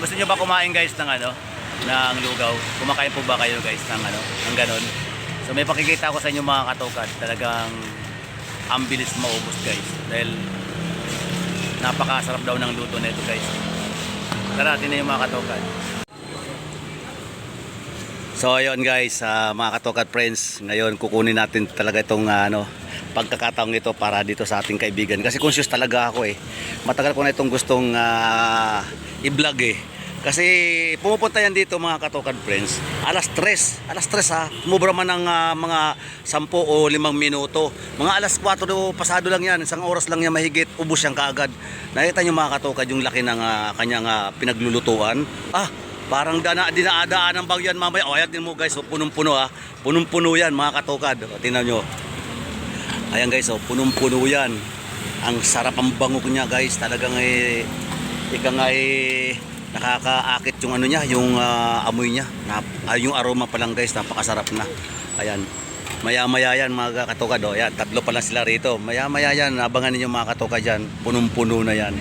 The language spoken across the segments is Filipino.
gusto niyo ba kumain guys ng ano? ng lugaw? Kumakain po ba kayo guys ng ano? Ng ganon? So may pakikita ko sa inyo mga katokad. Talagang ang bilis maubos guys. Dahil napakasarap daw ng luto nito guys. Tara, tinan yung mga katokad. So ayun guys, ah, mga katokad friends, ngayon kukunin natin talaga itong ah, ano, pagkakataong ito para dito sa ating kaibigan. Kasi conscious talaga ako eh. Matagal ko na itong gustong ah, i-vlog eh. Kasi pumupunta yan dito mga katokad friends, alas 3, alas 3 ha, mubra man ng ah, mga 10 o 5 minuto. Mga alas 4 do, pasado lang yan, isang oras lang yan mahigit, ubos yan kaagad. Nakita nyo mga katokad yung laki ng ah, kanyang ah, pinaglulutuan. Ah, Parang dana, dinaadaan ng bagyan mamaya. O, ayan din mo guys, oh, punong-puno ha. Punong-puno yan mga katokad. Tingnan nyo. Ayan guys, oh, punong-puno yan. Ang sarap ang bangok niya guys. Talagang eh, ika nga eh, nakakaakit yung ano niya, yung ah, amoy niya. Na, ah, yung aroma pa lang guys, napakasarap na. Ayan. Maya-maya yan mga katokad. Oh. Ayan, tatlo pa lang sila rito. Maya-maya yan, abangan ninyo mga katokad yan. Punong-puno na yan.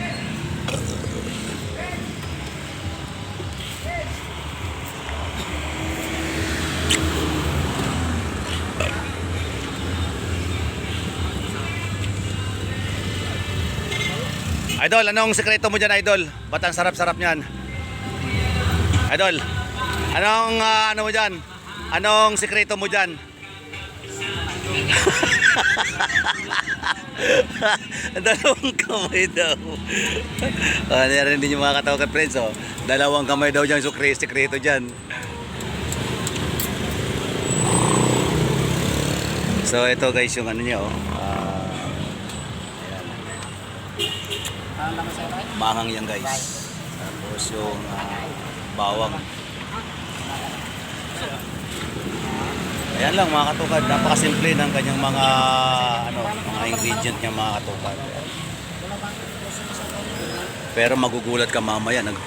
Idol, anong sekreto mo dyan, Idol? Ba't ang sarap-sarap niyan? Idol, anong ah, ano mo dyan? Anong sekreto mo dyan? Dalawang kamay daw. Ah, narinig yung mga katawagan friends, oh. Dalawang kamay daw dyan, so sekreto dyan. So ito guys yung ano niya oh. Mahang yan guys. Tapos yung ah, bawang. Ayan lang mga katukad, napakasimple ng kanyang mga ano, mga ingredient niya mga katukad. Pero magugulat ka mamaya, nag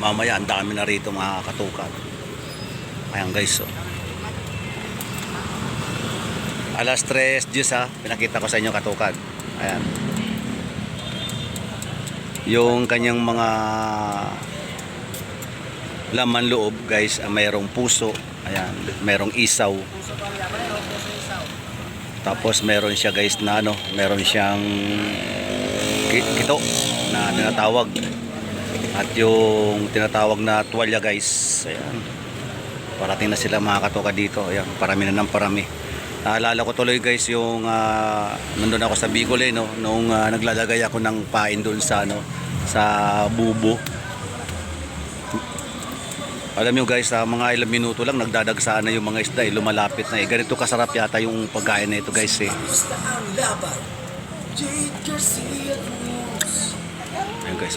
mamaya ang dami na rito mga katukad. Ayan guys, oh. Alas 3 juice ha, pinakita ko sa inyo katukad. Ayan yung kanyang mga laman loob guys ah, mayroong puso. Ayan mayroong isaw. Tapos meron siya guys na ano meron siyang ki- kito na tinatawag. At yung tinatawag na tuwalya guys ayan. Parating na sila mga katoka dito. Ayan parami na ng parami Naalala ko tuloy guys yung uh, nandun ako sa Bicol eh, no? nung ah, naglalagay ako ng pain doon sa ano sa bubo. Alam nyo guys, sa mga ilang minuto lang nagdadagsa na yung mga isda eh, lumalapit na eh. Ganito kasarap yata yung pagkain na ito guys eh. Ayun guys.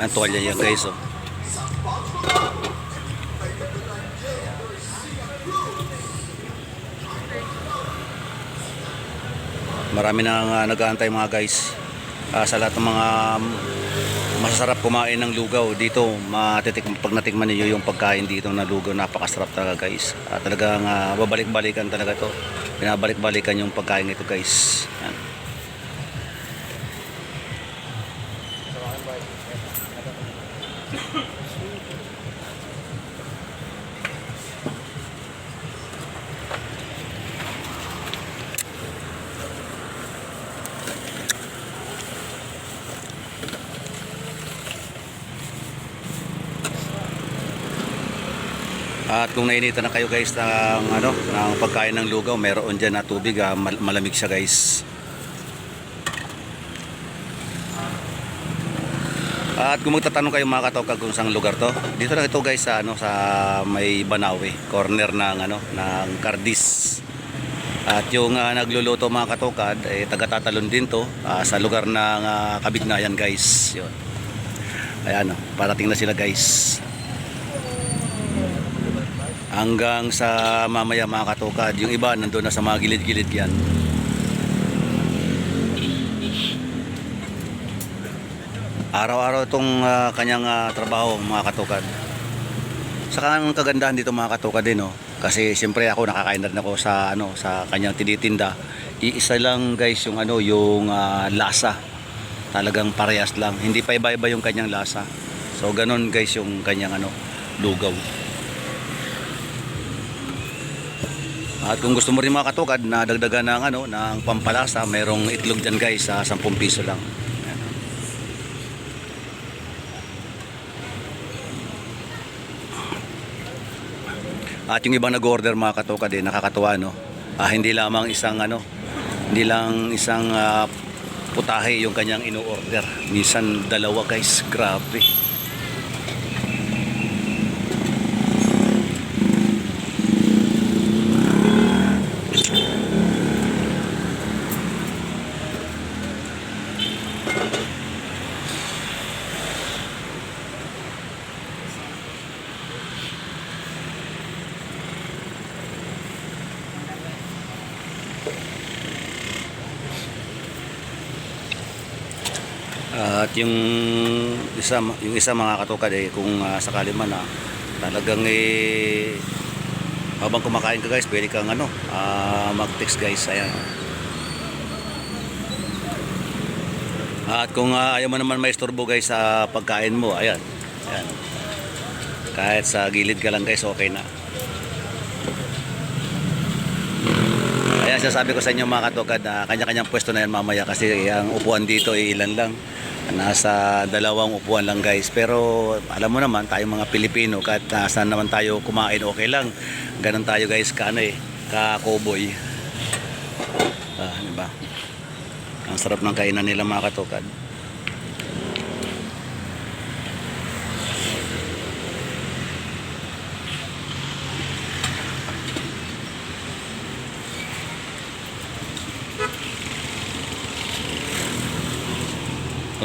Ang tuwalya yan guys oh. Marami na nga nag-aantay mga guys. Ah, sa lahat ng mga masasarap kumain ng lugaw dito, matitik pag natikman niyo yung pagkain dito na lugaw, napakasarap talaga guys. Ah, talagang ah, babalik-balikan talaga to. Binabalik-balikan yung pagkain ito guys. Yan. Kung nainita na kayo guys ng ano, ng pagkain ng lugaw, meron diyan na tubig, ah, mal- malamig siya guys. At kung magtatanong kayo mga katokag kung saan lugar to, dito lang ito guys sa ano sa may Banawe, corner ng ano ng Cardis. At yung ah, nagluluto mga katokad, eh, taga-tatalon din to ah, sa lugar ng uh, Kabignayan guys. Yun. Ayan, oh, parating na sila guys hanggang sa mamaya mga katukad yung iba nandun na sa mga gilid-gilid yan. Araw-araw itong ah, kanyang ah, trabaho mga katukad saka ang kagandahan dito mga katukad din no? kasi siyempre ako nakakain na rin ako sa ano sa kanyang tinitinda. Iisa lang guys yung ano yung ah, lasa. Talagang parehas lang. Hindi pa iba-iba yung kanyang lasa. So ganun guys yung kanyang ano lugaw at kung gusto mo rin mga katukad na dagdagan ng ano ng pampalasa mayroong itlog dyan guys sa 10 piso lang Ayan. At yung ibang nag-order mga katukad eh, nakakatuwa no. Ah, hindi lamang isang ano, hindi lang isang ah, putahe yung kanyang ino-order. Minsan dalawa guys, grabe. At yung isa yung isa mga katukad eh kung ah, sakali man na talagang eh habang kumakain ka guys, pwede kang ano, ah, mag-text guys. Ayan. At kung ah, ayaw mo naman may istorbo guys sa pagkain mo, ayan. Ayan. Kahit sa gilid ka lang guys, okay na. Kaya sasabi ko sa inyo mga katukad na kanya-kanyang pwesto na yan mamaya kasi ang upuan dito ay ilan lang. Nasa dalawang upuan lang guys. Pero alam mo naman tayong mga Pilipino kahit nasaan naman tayo kumain okay lang. Ganun tayo guys ka ano eh, ka cowboy. Ah, di ba? Ang sarap ng kainan nila mga katukad.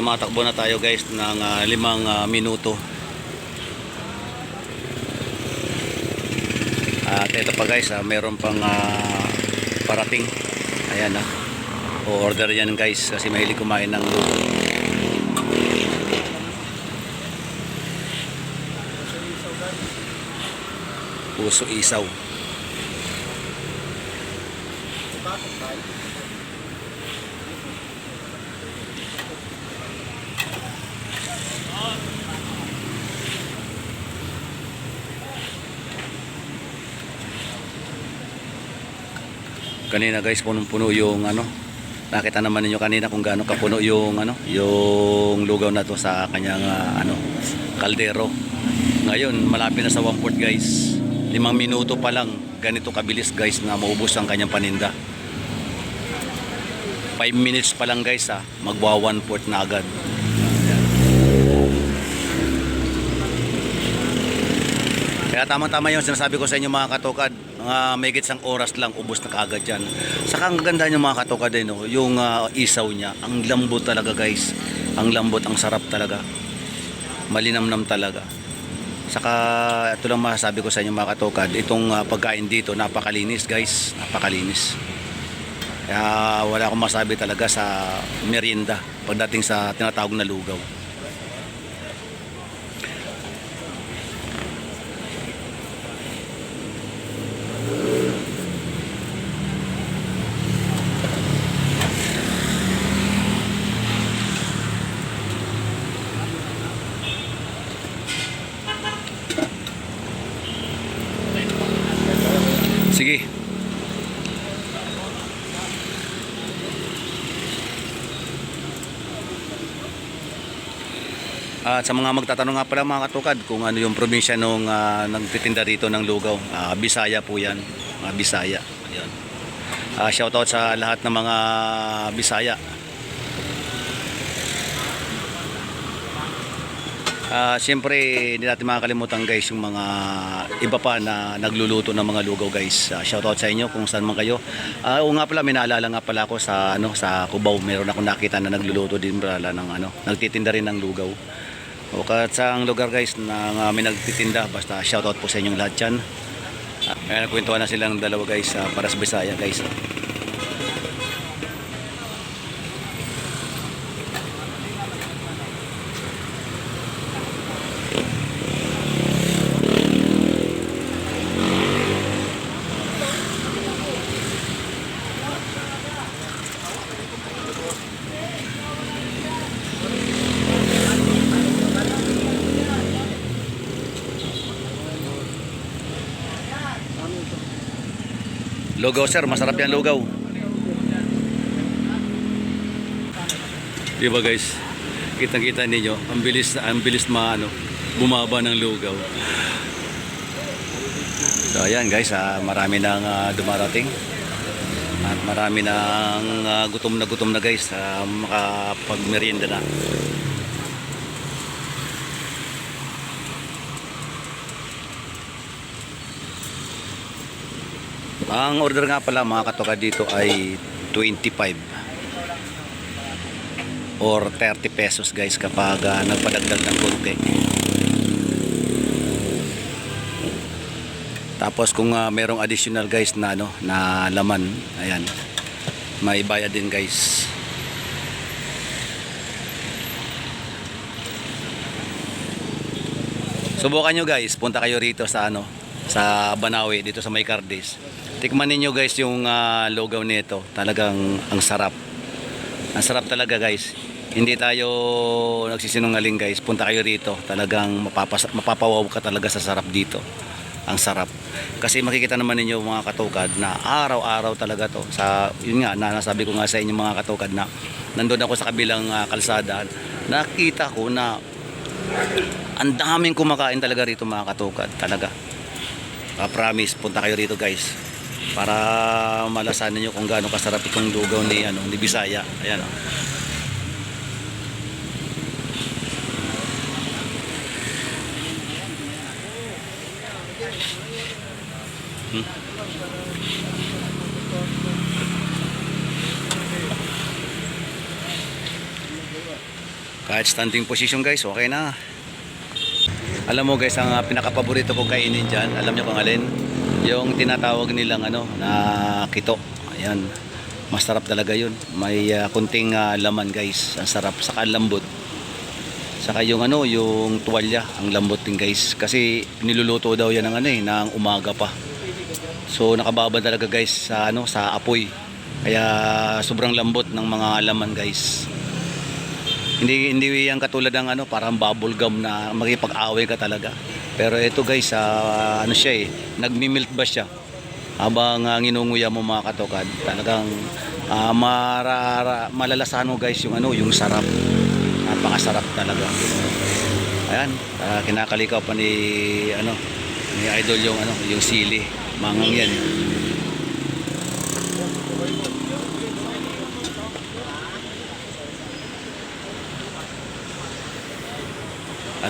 Tumatakbo na tayo guys ng ah, limang ah, minuto. At ito pa guys, ah, meron pang ah, parating. Ayan na. O order yan guys kasi mahilig kumain ng luto. Puso isaw. Kanina guys punong-puno yung ano nakita naman ninyo kanina kung gaano kapuno yung ano yung lugaw na to sa kanyang ah, ano kaldero. Ngayon malapit na sa 1 port guys. Limang minuto pa lang ganito kabilis guys na maubos ang kanyang paninda. 5 minutes pa lang guys ha magwa 1 port na agad. Kaya tama-tama yung sinasabi ko sa inyo mga katokad, mga may isang oras lang, ubos na kaagad yan. Saka ang ganda nyo mga katokad eh, no? yung ah, isaw niya, ang lambot talaga guys. Ang lambot, ang sarap talaga. Malinamnam talaga. Saka ito lang masasabi ko sa inyo mga katokad, itong ah, pagkain dito, napakalinis guys, napakalinis. Kaya wala akong masabi talaga sa merienda pagdating sa tinatawag na lugaw. Sa mga magtatanong nga pala mga katukad kung ano yung probinsya nung ah, nagtitinda rito ng lugaw. Ah, Bisaya po yan. Mga Bisaya. Ayun. Ah, shoutout sa lahat ng mga Bisaya. Ah, siyempre, hindi natin makakalimutan guys yung mga iba pa na nagluluto ng mga lugaw guys. Ah, shoutout sa inyo kung saan man kayo. Ah, oo nga pala, may nga pala ako sa ano sa Cubao. Meron akong nakita na nagluluto din pala ng ano, nagtitinda rin ng lugaw. O kahit sa ang lugar guys na nga may nagtitinda, basta shoutout po sa inyong lahat yan. Ah, Kaya nagkwentuhan na silang dalawa guys ah, para sa Bisaya guys. Lugaw sir, masarap yan lugaw. Di ba guys? Kitang-kita ninyo, ang bilis, ang bilis maano, bumaba ng lugaw. So ayan guys, ah, marami nang ah, dumarating. At marami nang ah, gutom na gutom na guys, uh, makapagmerienda na. Ang order nga pala mga katoka dito ay 25 or 30 pesos guys kapag ah, nagpadagdag ng konti. Tapos kung ah, merong additional guys na ano na laman, ayan. May bayad din guys. Subukan nyo guys, punta kayo rito sa ano, sa Banawi dito sa May Cardis. Tikman ninyo guys yung ah, lugaw nito. Talagang ang sarap. Ang sarap talaga guys. Hindi tayo nagsisinungaling guys. Punta kayo rito. Talagang mapapas mapapawaw ka talaga sa sarap dito. Ang sarap. Kasi makikita naman ninyo mga katukad na araw-araw talaga to. Sa yun nga na nasabi ko nga sa inyo mga katukad na nandun ako sa kabilang ah, kalsada. Nakita ko na ang daming kumakain talaga rito mga katukad. Talaga. Ah, promise, punta kayo rito guys. Para malasan niyo kung gaano kasarap itong lugaw ni ano ni Bisaya. Ayan oh. Kahit standing position guys, okay na. Alam mo guys, ang pinakapaborito kong kainin dyan, alam nyo kung alin? Yung tinatawag nilang ano, na kito. Ayan. Masarap talaga yun. May uh, kunting uh, laman guys. Ang sarap. Saka lambot. Saka yung ano, yung tuwalya. Ang lambot din guys. Kasi niluluto daw yan ng ano eh, ng umaga pa. So nakababa talaga guys sa ano, sa apoy. Kaya sobrang lambot ng mga laman guys. Hindi hindi yan katulad ng ano, parang bubble gum na makipag-away ka talaga. Pero ito guys, ah, ano siya eh, nagmi-melt ba siya? Habang uh, nginunguya mo mga katokad, talagang ah, marara, malalasahan mo guys yung ano, yung sarap. Napakasarap talaga. Ayan, ah, kinakalikaw pa ni ano, ni idol yung ano, yung sili. Mangang yan.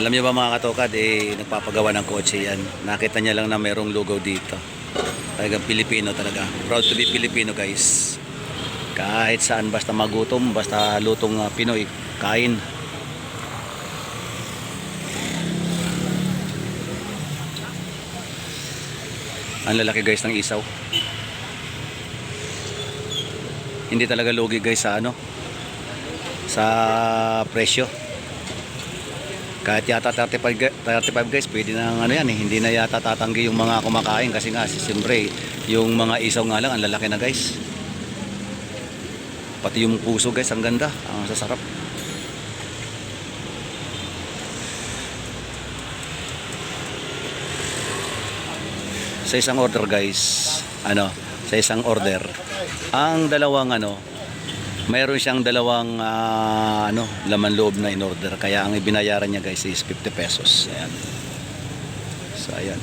Alam niyo ba mga katokad, eh, nagpapagawa ng kotse yan. Nakita niya lang na merong lugaw dito. Talagang Pilipino talaga. Proud to be Filipino guys. Kahit saan, basta magutom, basta lutong ah, Pinoy, kain. Ang lalaki guys ng isaw. Hindi talaga lugi guys sa ano, sa presyo kahit yata 35, gu- 35 guys pwede na ano yan eh. Hindi na yata tatanggi yung mga kumakain kasi nga siyempre yung mga isaw nga lang ang lalaki na guys. Pati yung puso guys ang ganda. Ang sasarap. Sa isang order guys ano sa isang order ang dalawang ano mayroon siyang dalawang ah, ano, laman loob na in order. Kaya ang ibinayaran niya guys is 50 pesos. Ayan. So ayan.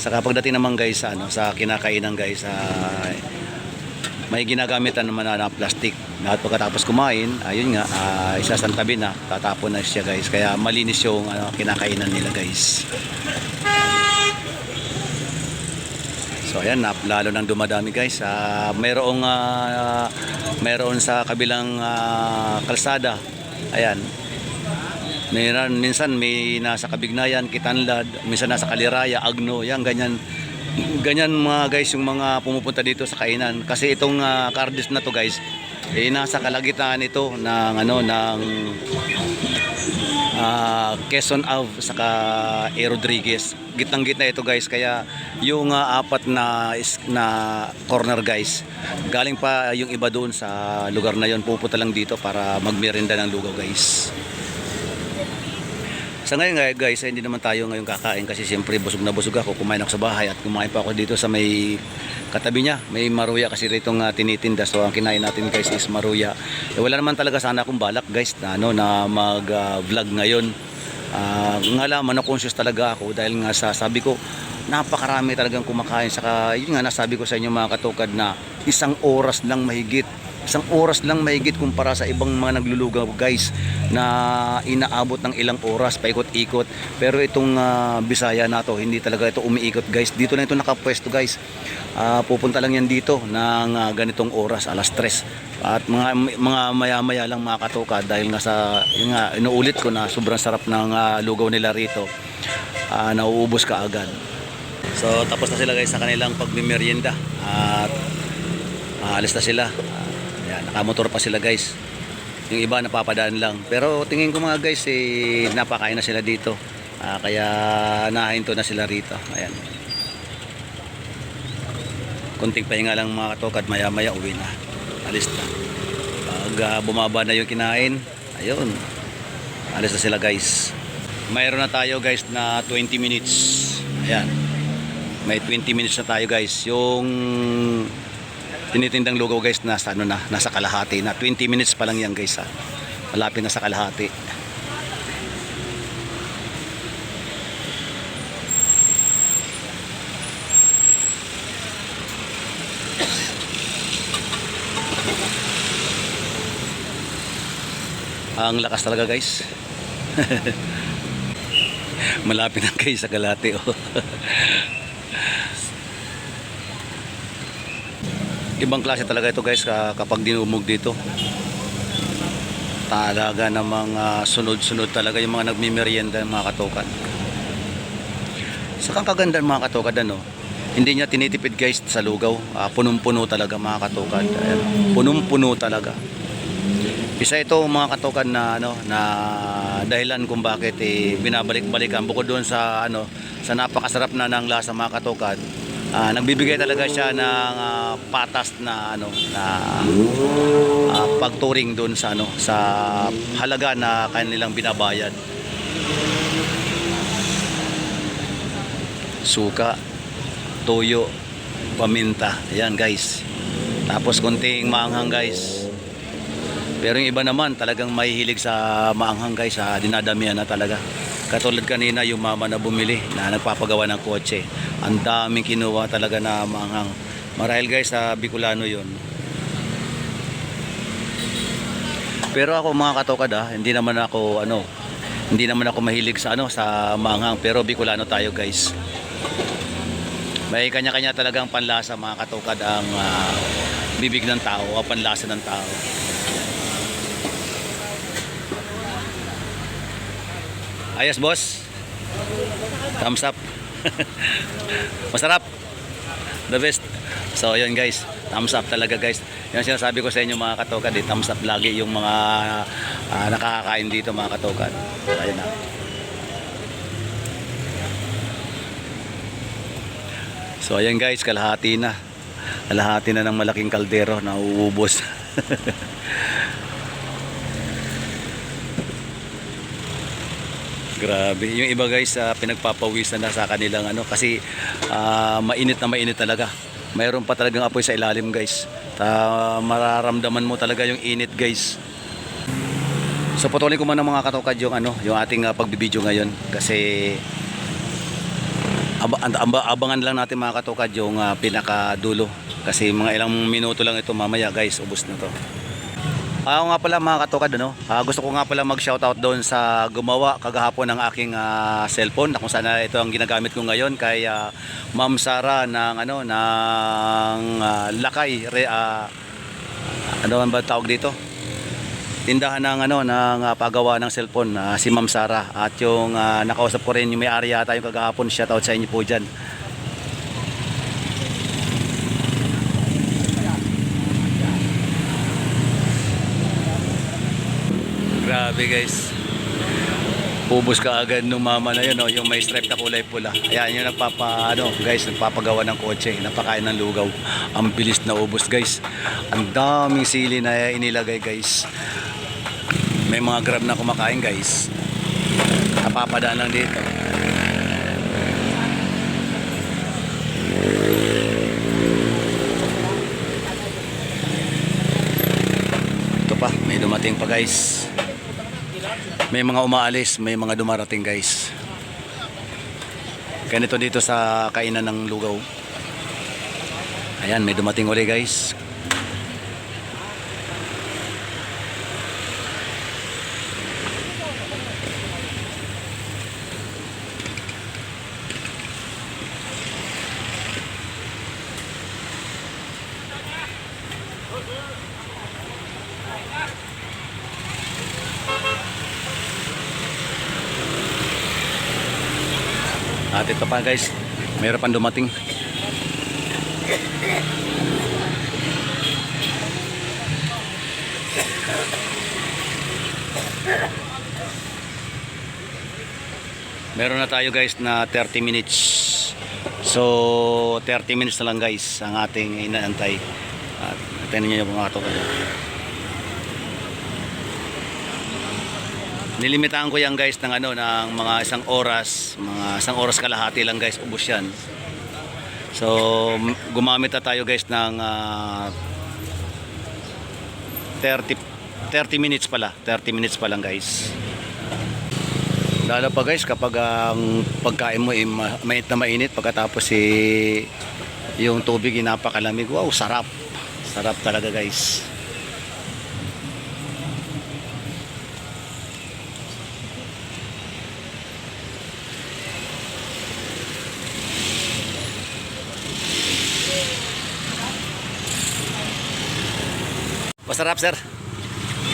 Sa pagdating naman guys sa ano, sa kinakainan guys ah, may ginagamitan naman na, plastic. At pagkatapos kumain, ayun nga, ah, isasantabi na, tatapon na siya guys. Kaya malinis yung ano, kinakainan nila guys. So ayan, lalo nang dumadami guys. Ah, mayroong ah, mayroon sa kabilang ah, kalsada. Ayan. Mayroon minsan may nasa Kabignayan, Kitanlad, minsan nasa Kaliraya, Agno, yan ganyan. Ganyan mga guys yung mga pumupunta dito sa kainan kasi itong ah, Cardis na to guys, eh nasa kalagitnaan ito ng ano ng ah, Quezon Ave saka A. Rodriguez. Gitnang-gitna ito guys kaya yung ah, apat na na corner guys galing pa yung iba doon sa lugar na yon pupunta lang dito para magmerienda ng lugaw guys. Sa ngayon nga, guys, hindi naman tayo ngayon kakain kasi siyempre busog na busog ako. Kumain ako sa bahay at kumain pa ako dito sa may katabi niya. May maruya kasi rito nga tinitinda. So ang kinain natin guys is maruya. Eh, wala naman talaga sana akong balak guys na, ano, na mag-vlog ngayon. Ah, nga lang, conscious talaga ako dahil nga sa sabi ko, napakarami talagang kumakain. Saka yun nga nasabi ko sa inyo mga katukad na isang oras lang mahigit isang oras lang mahigit kumpara sa ibang mga naglulugaw guys na inaabot ng ilang oras paikot-ikot. Pero itong ah, Bisaya na to hindi talaga ito umiikot guys. Dito lang ito nakapwesto guys. Ah, pupunta lang yan dito ng ah, ganitong oras alas 3 at mga mga maya-maya lang mga dahil nga sa nga inuulit ko na sobrang sarap ng ah, lugaw nila rito. Ah, nauubos ka agad. So tapos na sila guys sa kanilang pagmimerienda at Aalis na sila. Nakamotor pa sila guys. Yung iba napapadaan lang. Pero tingin ko mga guys, eh, napakain na sila dito. Ah, kaya nahinto na sila rito. Ayan. Kunting pahinga lang mga katokad, maya maya uwi na. Alis na. Pag ah, bumaba na yung kinain, ayun. Alis na sila guys. Mayroon na tayo guys na 20 minutes. Ayan. May 20 minutes na tayo guys. Yung tinitindang lugaw guys nasa ano na nasa kalahati na. 20 minutes pa lang yan guys ha. Malapit na sa kalahati. Ang lakas talaga guys. Malapit na guys sa kalahati oh. ibang klase talaga ito guys ka- kapag dinumog dito. Talaga namang ah, sunod-sunod talaga yung mga nagmimerienda mga katokan. Sa kang kaganda mga katokan ano hindi niya tinitipid guys sa lugaw. Ah, punong-puno talaga mga katokan. Ayan, punong-puno talaga. Isa ito mga katokan na ano na dahilan kung bakit eh, binabalik-balikan. Bukod doon sa ano sa napakasarap na ng lasa mga katokan ah, nagbibigay talaga siya ng ah, patas na ano na ah, pagturing doon sa ano sa halaga na kanilang binabayad. Suka toyo paminta. Ayan guys. Tapos konting maanghang guys. Pero yung iba naman talagang mahihilig sa maanghang guys sa dinadamihan na talaga. Katulad kanina yung mama na bumili na nagpapagawa ng kotse. Ang daming kinuha talaga na maanghang. Marahil guys sa Bicolano yon. Pero ako mga katokad ah, hindi naman ako ano, hindi naman ako mahilig sa ano sa maanghang pero Bicolano tayo guys. May kanya-kanya talagang panlasa mga katokad ang ah, bibig ng tao o panlasa ng tao. Ayos boss. Thumbs up. Masarap. The best. So yun guys. Thumbs up talaga guys. Yan sinasabi ko sa inyo mga katokad. Eh, thumbs up lagi yung mga ah, nakakakain dito mga katokad. Ayun na. So ayan guys, kalahati na. Kalahati na ng malaking kaldero na uubos. Grabe. Yung iba guys, ah, pinagpapawisan na sa kanilang ano kasi ah, mainit na mainit talaga. Mayroon pa talagang apoy sa ilalim guys. Ta mararamdaman mo talaga yung init guys. So patuloy ko man ng mga katokad yung ano, yung ating uh, pagbibideo ngayon kasi amba, abangan lang natin mga katokad yung ah, pinakadulo kasi mga ilang minuto lang ito mamaya guys, ubos na to. Ako nga pala mga katokad ano, ah, gusto ko nga pala mag-shoutout doon sa gumawa kagahapon ng aking ah, cellphone na kung saan ito ang ginagamit ko ngayon kay ah, Ma'am Sara ng ano ng ah, Lakay re, ah, ano ba tawag dito? Tindahan ng ano ng ah, paggawa ng cellphone ah, si Ma'am Sara at yung ah, nakausap ko rin yung may-ari yata yung kagahapon shoutout sa inyo po diyan. Grabe guys. Ubus ka agad nung mama na yun, oh, yung may stripe na kulay pula. Ayan, yung nagpapa, ano, guys, nagpapagawa ng kotse, napakain ng lugaw. Ang bilis na ubos, guys. Ang daming sili na inilagay, guys. May mga grab na kumakain, guys. napapadaan lang dito. Ito pa, may dumating pa guys. May mga umaalis, may mga dumarating guys. Ganito dito sa kainan ng lugaw. Ayan, may dumating uli guys. At ito pa guys, mayroon pang dumating. Meron na tayo guys na 30 minutes. So 30 minutes na lang guys ang ating inaantay. At antayin niyo yung mga katokan. Nilimitahan ko yan guys ng ano ng mga isang oras, mga isang oras kalahati lang guys, ubos yan. So gumamit na tayo guys ng ah, 30 30 minutes pala, 30 minutes pa lang guys. Lalo pa guys kapag ang pagkain mo ma- mainit na mainit pagkatapos eh, yung tubig ay napakalamig. Wow, sarap. Sarap talaga guys. Masarap sir.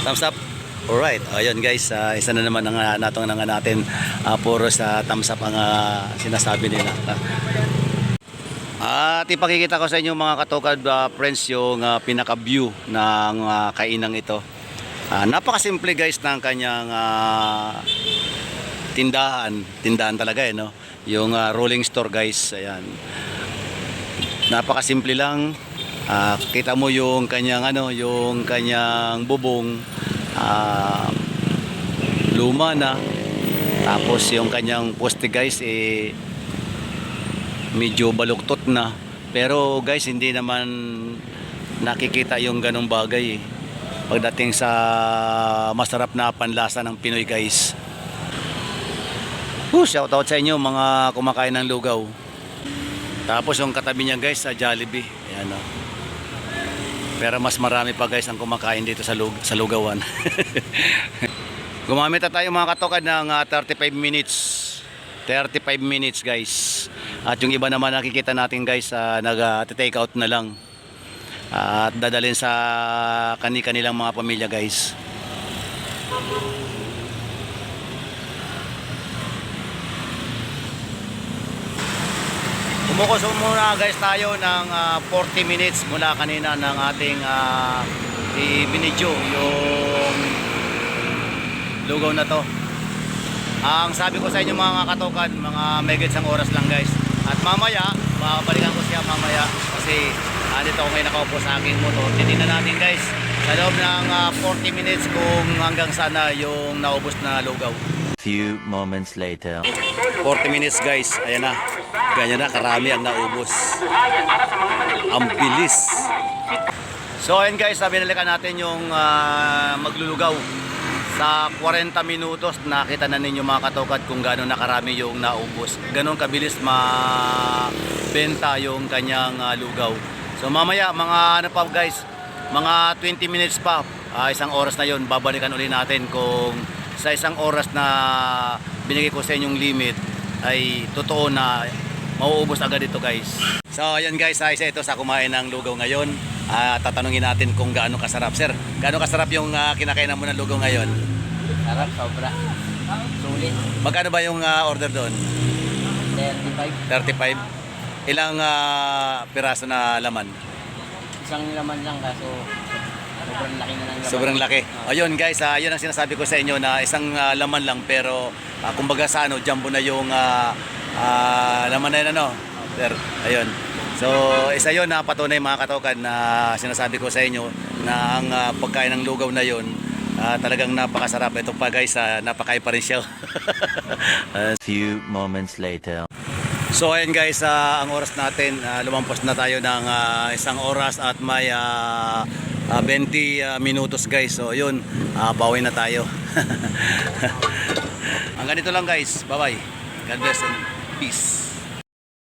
Thumbs up. Alright, ayun guys, ah, isa na naman ang uh, natong nga natin ah, puro sa thumbs up ang ah, sinasabi nila. At ipakikita ko sa inyo mga katokad ah, friends yung ah, pinaka-view ng ah, kainang ito. Ah, napakasimple guys ng kanyang ah, tindahan. Tindahan talaga eh, no? Yung ah, rolling store guys, ayan. Napakasimple lang. Ah, kita mo yung kanyang ano, yung kanyang bubong ah, luma na. Tapos yung kanyang poste guys eh medyo baluktot na. Pero guys, hindi naman nakikita yung ganong bagay eh. Pagdating sa masarap na panlasa ng Pinoy guys. Whew, shout out sa inyo mga kumakain ng lugaw. Tapos yung katabi niya guys sa Jollibee. Ayan o. Pero mas marami pa guys ang kumakain dito sa, lug sa lugawan. Gumamit na tayo mga katokad ng ah, 35 minutes. 35 minutes guys. At yung iba naman nakikita natin guys uh, nag-take out na lang. at dadalhin sa kani-kanilang mga pamilya guys. Umukos muna guys tayo ng ah, 40 minutes mula kanina ng ating uh, i-binidyo yung lugaw na to. Ang sabi ko sa inyo mga katokan, mga megit isang oras lang guys. At mamaya, babalikan ko siya mamaya kasi andito ako ngayon nakaupo sa aking motor. Titignan natin guys sa loob ng ah, 40 minutes kung hanggang sana yung naubos na lugaw. Few moments later. 40 minutes guys, ayan na. Ganyan na, karami ang naubos. Ang bilis. So ayun guys, sabi nalikan natin yung ah, maglulugaw. Sa 40 minutos, nakita na ninyo mga katokad kung gano'n nakarami yung naubos. Ganon kabilis mabenta yung kanyang ah, lugaw. So mamaya, mga ano pa guys, mga 20 minutes pa, ah, isang oras na yon babalikan uli natin kung sa isang oras na binigay ko sa inyong limit ay totoo na mauubos agad ito guys. So ayan guys, isa ito sa kumain ng lugaw ngayon. Ah, tatanungin natin kung gaano kasarap. Sir, gaano kasarap yung ah, kinakainan mo ng lugaw ngayon? Sarap, sobra. Sulit. Magkano ba yung ah, order doon? 35. 35? Ilang ah, piraso na laman? Isang laman lang kaso sobrang laki na ng laman. Sobrang laki. Ah. Ayun guys, ah, yun ang sinasabi ko sa inyo na isang ah, laman lang pero ah, kumbaga sa ano, jumbo na yung ah, ah, laman na yun ano. Sir, ayun. So, isa yun na patunay mga katokan na sinasabi ko sa inyo na ang ah, pagkain ng lugaw na yun Ah, talagang napakasarap. Ito pa guys, ah, napakain pa rin siya. Ah, Few moments later. So ayan guys, ah, ang oras natin, ah, lumampas na tayo ng ah, isang oras at may ah, ah, 20 ah, minutos guys. So yun, ah, bawi na tayo. ang ganito lang guys. Bye bye. God bless and peace.